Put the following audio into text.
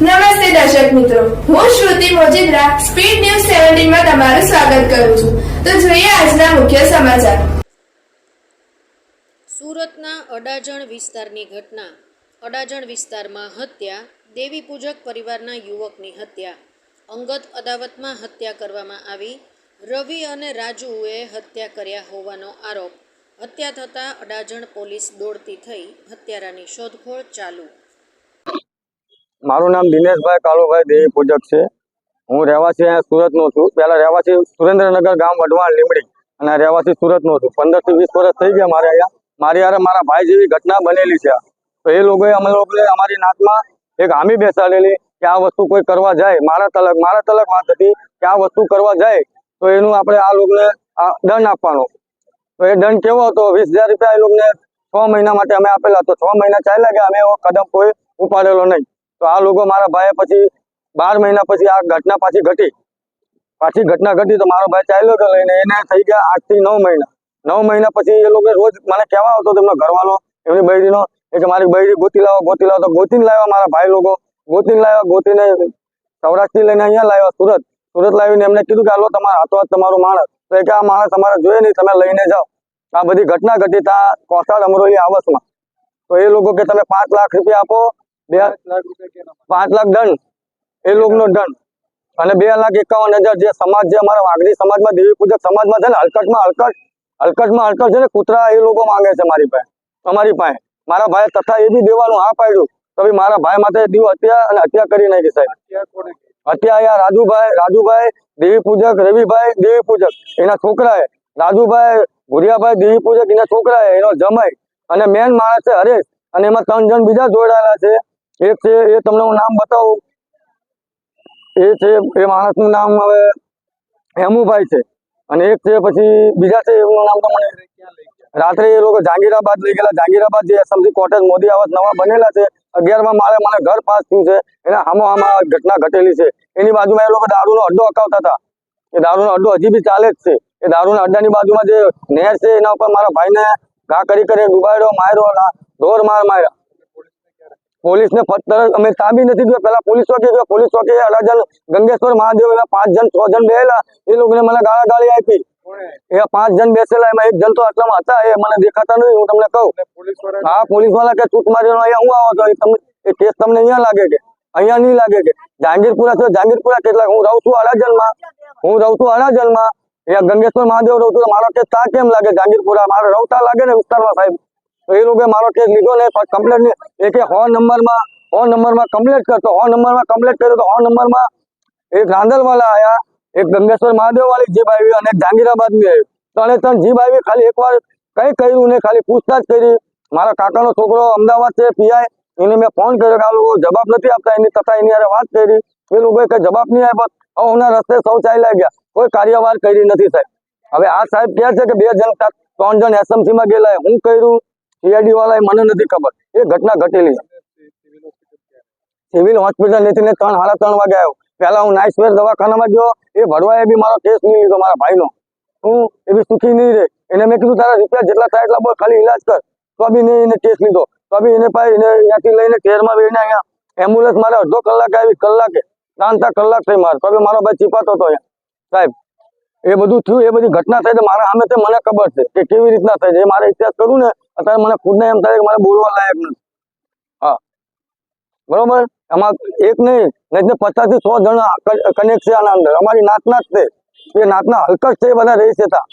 નમસ્તે દર્શક મિત્રો. હું શ્રુતિ મોજીદ્રા, સ્પીડ ન્યૂઝ સેવન્ટીનમાં તમારું સ્વાગત કરું છું. તો જોઈએ આજના મુખ્ય સમાચાર. સુરતના અડાજણ વિસ્તારની ઘટના. અડાજણ વિસ્તારમાં હત્યા, દેવી પૂજક પરિવારના યુવકની હત્યા. અંગત અદાવતમાં હત્યા કરવામાં આવી. રવિ અને રાજુએ હત્યા કર્યા હોવાનો આરોપ. હત્યા થતાં અડાજણ પોલીસ દોડતી થઈ હત્યારાની શોધખોળ ચાલુ. મારું નામ દિનેશભાઈ કાલુભાઈ દેવી પૂજક છે. હું રહેવાસી અહીંયા સુરતનો છું. પહેલાં રહેવાસી સુરેન્દ્રનગર ગામ વઢવાણ લીમડી અને રહેવાસી સુરતનો છું. પંદરથી વીસ વર્ષ થઈ ગયા મારે અહીંયા. મારી યારે મારા ભાઈ જેવી ઘટના બનેલી છે. તો એ લોકોએ અમે લોકોએ અમારી નાતમાં એક હામી બેસાડેલી કે આ વસ્તુ કોઈ કરવા જાય. મારા તલક મારા તલક વાત હતી કે આ વસ્તુ કરવા જાય તો એનું આપણે આ લોકોને દંડ આપવાનો. તો એ દંડ કેવો હતો? વીસ હજાર રૂપિયા એ લોકોને છ મહિના માટે અમે આપેલા. તો છ મહિના ચાલ્યા ગયા. અમે એવો કદમ કોઈ ઉપાડેલો નહીં. તો આ લોકો મારા ભાઈએ પછી બાર મહિના પછી આ ઘટના પાછી ઘટી. પાછી ઘટના ઘટી તો મારો ભાઈ ચાલ્યો ગયો લઈને એને થઈ ગયા આઠથી નવ મહિના. નવ મહિના પછી એ લોકો રોજ મને કહેવા આવતો તેમનો ઘરવાળો, એમની બૈરીનો, એ કે મારી બૈરી ગોતી લાવો ગોતી લાવો. તો ગોતીને લાવ્યા મારા ભાઈ લોકો. ગોતીને લાવ્યા, ગોતીને સૌરાષ્ટ્રથી લઈને અહીંયા લાવ્યા સુરત. સુરત લાવીને એમને કીધું કે, હાલો, તમારા હાથો હાથ તમારો માણસ. તો કે, આ માણસ તમારે જોઈએ નહીં, તમે લઈને જાઓ. આ બધી ઘટના ઘટી તા કોસાડ અમરોલી આવસમાં. તો એ લોકો કે, તમે પાંચ લાખ રૂપિયા આપો બે પાંચ લાખ દંડ. એ લોકોનો દંડ. અને બે લાખ એકાવન હજાર જે સમાજ જે અમારા વાઘરી સમાજમાં દેવી પૂજક સમાજમાં છે ને હલકટમાં હલકટ હલકટમાં હલકટ છે ને કૂતરા એ લોકો માંગે છે મારી પાસે અમારી પાસે. મારા ભાઈ તથા એ બી દેવાનું હા પાડ્યું. તો મારા ભાઈ માથે દીવ હત્યા અને હત્યા કરી નાખી સાહેબ. હત્યા અહીંયા રાજુભાઈ રાજુભાઈ દેવી પૂજક રવિભાઈ દેવી પૂજક એના છોકરાએ. રાજુભાઈ ભુરિયાભાઈ દેવી પૂજક એના છોકરાએ એનો જમાઈ. અને મેન માણસ છે હરેશ. અને એમાં ત્રણ જણ બીજા જોડાયેલા છે. એક છે, એ તમને હું નામ બતાવું. એ છે, એ માણસનું નામ હવે હેમુભાઈ છે. અને એક છે, પછી બીજા છે, એમનું નામ તો મને રાત્રે એ લોકો જાંગીરાબાદ લઈ ગયેલા. જાંગીરાબાદ જે એસએમસી કોટેજ મોદી આવાસ નવા બનેલા છે. અગિયારમાં મારે મને ઘર પાસ થયું છે. એના હામો હામા ઘટના ઘટેલી છે. એની બાજુમાં એ લોકો દારૂનો અડ્ડો અકાવતા હતા. એ દારૂનો અડ્ડો હજી બી ચાલે જ છે. એ દારૂના અડ્ડાની બાજુમાં જે નહેર છે, એના ઉપર મારા ભાઈને ઘા કરી કરી ડુબાડ્યો માર્યો ઢોર માર માર્યા. પોલીસને તરત અમે તાબી નથી ગયો પેલા પોલીસ ચોકી ગયો પોલીસ ચોકી અડાજણ ગંગેશ્વર મહાદેવ એના પાંચ જણ છ જણ બેહેલા. એ લોકોને મને ગાળા ગાળી આપી. એ પાંચ જણ બેસેલા એમાં એક જણ તો આટલામાં હતા એ મને દેખાતા નથી હું તમને કહું. હા પોલીસવાળા કે ચૂક મારી અહીંયા હું આવો તો એ તમને એ કેસ તમને અહીંયા લાગે કે? અહીંયા નહીં લાગે કે? જહાંગીરપુરા છે જહાંગીરપુરા કેટલા હું રહું છું અડાજણમાં. હું રહું છું અડાજણમાં. અહીંયા ગંગેશ્વર મહાદેવ રહું છું મારો કેસ તા કેમ લાગે? જહાંગીરપુરા મારો રવતા લાગે ને વિસ્તારમાં સાહેબ? એ લોકોએ મારો કેસ લીધો ને કમ્પ્લેટ એક કે હો નંબરમાં હો નંબરમાં કમ્પ્લેટ કરતો હો નંબરમાં કમ્પ્લેટ કર્યો, તો હો નંબરમાં એક રાંદલવાલા આવ્યા એક ગંગેશ્વર મહાદેવ વાળી જીપ આવી અને જાંગીરાબાદની આવી. ત્રણે ત્રણ જીભ આવી, ખાલી એકવાર કઈ કર્યું ને ખાલી પૂછતાછ કરી. મારા કાકાનો છોકરો અમદાવાદ છે, પીઆઈ. એને મેં ફોન કર્યો કે આ લોકો જવાબ નથી આપતા, એની તથા એની યારે વાત કરી. એ લોકોએ કઈ જવાબ નહીં આપ્યો. હવે રસ્તે સૌ ચાલ્યા ગયા. કોઈ કાર્યવાહી કરી નથી સાહેબ. હવે આ સાહેબ કહે છે કે બે જણ ત્રણ જણ એસએમસીમાં ગયેલા હું કર્યું? સીઆઈડી વાળા મને નથી ખબર. એ ઘટના ઘટેલી. સિવિલ હોસ્પિટલ નથી ને ત્રણ સાડા ત્રણ વાગે આવ્યો. પહેલા હું નાઇસ વેર દવાખાનામાં ગયો. એ ભરવાએ બી મારો કેસ નહીં લીધો, મારા ભાઈનો. હું એ બી સુખી નહીં રહે. એને મેં કીધું, તારા રૂપિયા જેટલા થાય એટલા બોલ, ખાલી ઇલાજ કર. તો બી નહીં એને કેસ લીધો. તો બી એને પાસે એને અહીંયાથી લઈને કેરમાં બેને અહીંયા એમ્બ્યુલન્સ મારે અડધો કલાક આવી, કલાકે ત્રણ ત્રણ કલાક થઈ મારે. તો બી મારો ભાઈ ચીપાતો હતો સાહેબ, એ બધું થયું, એ બધી ઘટના થઈ તો મારા સામે તે મને ખબર છે કે કેવી રીતના થઈ છે. એ મારે ઇતિહાસ કરું ને અત્યારે મને ખુદને એમ થાય કે મારે બોલવા લાયક નથી. હા. બરોબર? એમાં એક નહીં નહીં પચાસથી સો જણા કનેક્ટ છે આના અંદર. અમારી નાતના જ છે. એ નાતના હલકટ છે બધા રહી છે તા